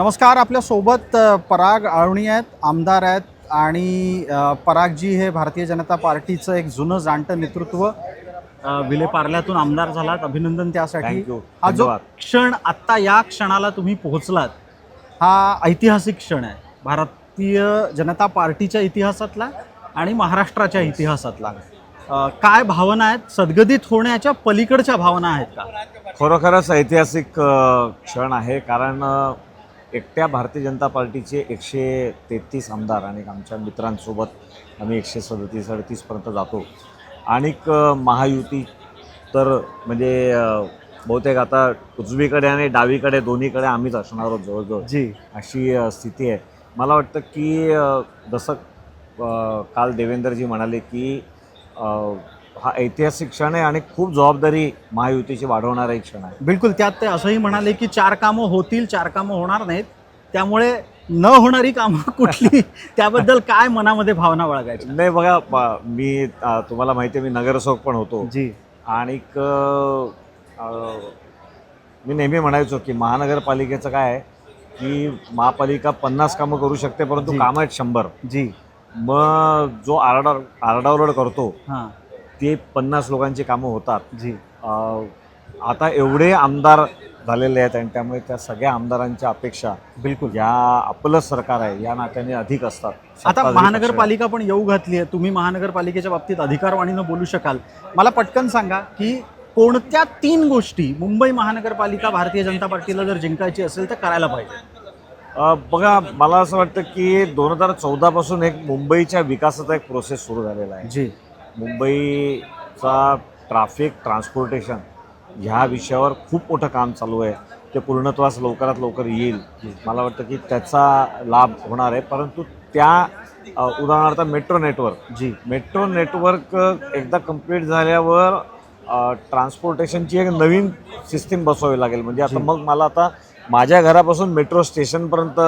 नमस्कार आपल्यासोबत अ, पराग आळवणी आहेत आमदार आहेत आणि परागजी हे भारतीय जनता पार्टीचं एक जुनं जाणतं नेतृत्व विले पार्ल्यातून आमदार झालात. अभिनंदन त्यासाठी. हा जो. क्षण आत्ता या क्षणाला तुम्ही पोहोचलात हा ऐतिहासिक क्षण आहे. भारतीय जनता पार्टीच्या इतिहासातला आणि महाराष्ट्राच्या इतिहासातला. काय भावना आहेत? सद्गदित होण्याच्या पलीकडच्या भावना आहेत का? खरोखरच ऐतिहासिक क्षण आहे. कारण एकट्या भारतीय जनता पार्टीचे एकशे तेहतीस आमदार आणि आमच्या मित्रांसोबत आम्ही एकशे सदतीस अडतीसपर्यंत जातो. आणि महायुती तर म्हणजे बहुतेक आता उजवीकडे आणि डावीकडे दोन्हीकडे आम्हीच असणार आहोत जवळजवळ. जी. अशी स्थिती आहे. मला वाटतं की जसं काल देवेंद्रजी म्हणाले की हा ऐतिहासिक क्षण आहे आणि खूप जबाबदारी महायुतीची वाढवणारा एक क्षण आहे. बिलकुल त्यात ते असंही म्हणाले की चार कामं होतील चार कामं होणार नाहीत. त्यामुळे न होणारी कामं कुठली? त्याबद्दल काय मनामध्ये भावना बाळगायची नाही बघा मी तुम्हाला माहिती आहे मी नगरसेवक पण होतो. जी. आणि मी नेहमी म्हणायचो की महानगरपालिकेचं काय आहे की महापालिका पन्नास कामं करू शकते परंतु. कामं आहेत शंभर. जी. मग जो आरडा आरडाओरड करतो हां. ते पन्नास लोकांची कामं होतात. जी. आता एवढे आमदार झालेले आहेत आणि त्यामुळे त्या सगळ्या आमदारांच्या अपेक्षा बिलकुल. या आपलं सरकार आहे या नात्याने अधिक असतात. आता महानगरपालिका पण येऊ घातली आहे. तुम्ही महानगरपालिकेच्या बाबतीत अधिकारवाणीनं बोलू शकाल. मला पटकन सांगा की कोणत्या तीन गोष्टी मुंबई महानगरपालिका भारतीय जनता पार्टीला जर जिंकायची असेल तर करायला पाहिजे? बघा मला असं वाटतं की दोन हजार चौदापासून एक मुंबईच्या विकासाचा एक प्रोसेस सुरू झालेला आहे. जी. मुंबईचा ट्राफिक ट्रान्सपोर्टेशन ह्या विषयावर खूप मोठं काम चालू आहे. ते पूर्णत्वास लवकरात लवकर येईल. मला वाटतं की त्याचा लाभ होणार आहे. परंतु त्या उदाहरणार्थ मेट्रो नेटवर्क. जी. मेट्रो नेटवर्क एकदा कंप्लीट झाल्यावर ट्रान्सपोर्टेशनची एक नवीन सिस्टीम बसवावी लागेल. म्हणजे आता. मग मला आता माझ्या घरापासून मेट्रो स्टेशनपर्यंत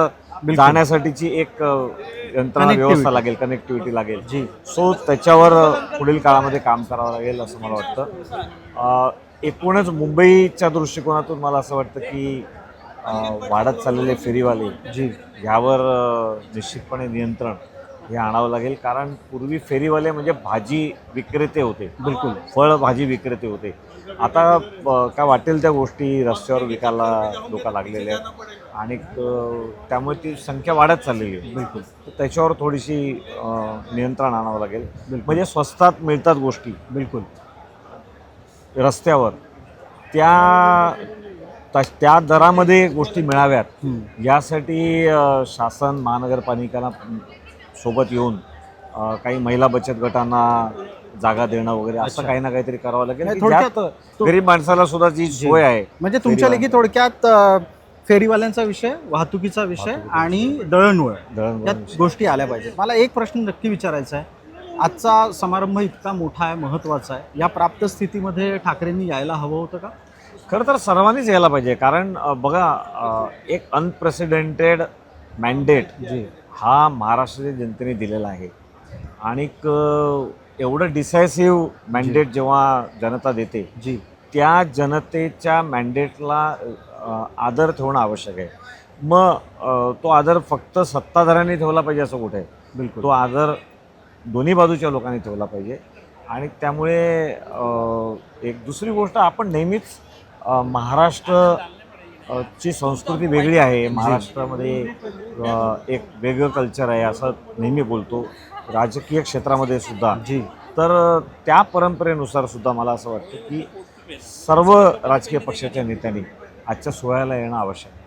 जाण्यासाठीची एक यंत्रणा. व्यवस्था लागेल कनेक्टिव्हिटी लागेल. जी. सो त्याच्यावर पुढील काळामध्ये काम करावं लागेल असं मला वाटतं. एकूणच मुंबईच्या दृष्टिकोनातून मला असं वाटतं की वाढत चाललेले फेरीवाले जी. यावर अ, निश्चितपणे नियंत्रण हे आणावं लागेल. कारण पूर्वी फेरीवाले म्हणजे भाजी विक्रेते होते. बिलकुल. फळ भाजी विक्रेते होते. आता काय वाटेल त्या गोष्टी रस्त्यावर विकायला लोक लागलेले आहेत. आणि त्यामुळे ती संख्या वाढत चाललेली आहे. बिलकुल. तर त्याच्यावर थोडीशी नियंत्रण आणावं लागेल. म्हणजे स्वस्तात मिळतात गोष्टी. बिलकुल. रस्त्यावर. त्या त्या- दरामध्ये गोष्टी मिळाव्यात. यासाठी शासन महानगरपालिकांना सोबत येऊन काही महिला बचत गटांना जागा देणं वगैरे असं. काही ना काहीतरी करावं लागेल. थोडक्यात गरीब माणसाला सुद्धा जी सोय आहे म्हणजे तुमच्या लेखी थोडक्यात फेरीवाल्यांचा विषय वाहतुकीचा विषय आणि दळणवळ दळणवळण. यात गोष्टी आल्या पाहिजेत. मला एक प्रश्न नक्की विचारायचा आहे. आजचा समारंभ इतका मोठा आहे महत्त्वाचा आहे. या प्राप्त स्थितीमध्ये ठाकरेंनी यायला हवं होतं का? खरं तर सर्वांनीच यायला पाहिजे. कारण बघा एक अनप्रेसिडेंटेड मॅन्डेट जी. हा महाराष्ट्राच्या जनतेने दिलेला आहे. आणि एवढं डिसायसिव्ह मॅन्डेट जेव्हा जनता देते जी. त्या जनतेच्या मॅन्डेटला आदर ठेवणं आवश्यक आहे. मग तो आदर फक्त सत्ताधाऱ्यांनी ठेवला पाहिजे असं कुठे? आहे बिलकुल. तो आदर दोन्ही बाजूच्या लोकांनी ठेवला पाहिजे. आणि त्यामुळे एक दुसरी गोष्ट आपण नेहमीच महाराष्ट्र ची संस्कृती वेगळी आहे. महाराष्ट्रामध्ये एक वेगळं कल्चर आहे असं नेहमी बोलतो. राजकीय क्षेत्रामध्ये सुद्धा. जी. तर त्या परंपरेनुसार सुद्धा मला असं वाटतं की सर्व राजकीय पक्षाच्या नेत्यांनी आजच्या सोहळ्याला येणं आवश्यक आहे.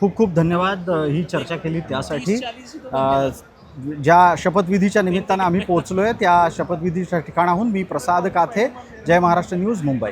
खूप खूप धन्यवाद ही चर्चा केली त्यासाठी. ज्या शपथविधीच्या निमित्तानं आम्ही पोहोचलोय त्या शपथविधीच्या ठिकाणाहून मी प्रसाद काथे जय महाराष्ट्र न्यूज मुंबई.